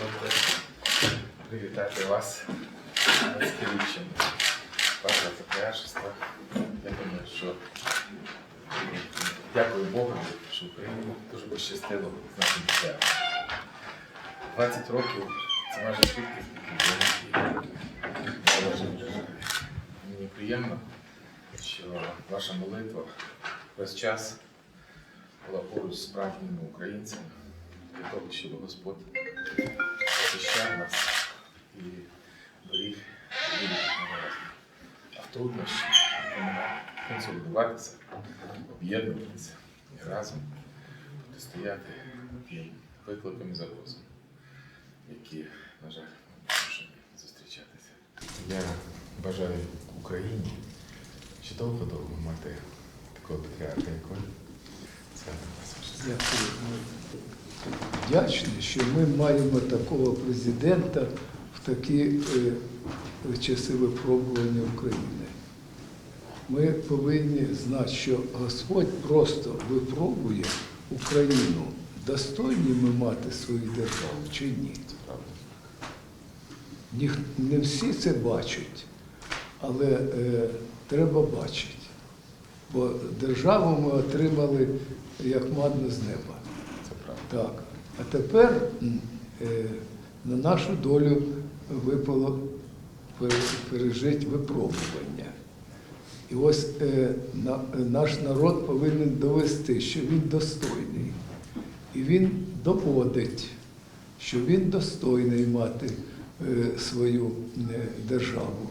дозвольте привітати вас з 20-річчям вашого патріаршества. Я думаю, що дякую Богу, що Україні дуже пощастило з нашим життям. 20 років це майже скільки було. Мені приємно, що ваша молитва весь час була поруч з справжніми українцями для того, щоб Господь захищав нас і беріг від. А в труднощі консолідуватися, об'єднуватися і разом протистояти тим викликам і загрозам, які, на жаль, ми змушені зустрічатися. Я бажаю Україні ще довго-довго мати такого патріарха, як ви. Дякую. Ми Вдячні, що ми маємо такого президента в такі е, часи випробування України. Ми повинні знати, що Господь просто випробує Україну. Достойні ми мати свою державу чи ні? Ніх- Не всі це бачать, але е, треба бачити. Бо державу ми отримали як манну з неба. Це правда. Так. А тепер е, на нашу долю випало пережити випробування. І ось е, наш народ повинен довести, що він достойний. І він доводить, що він достойний мати е, свою державу.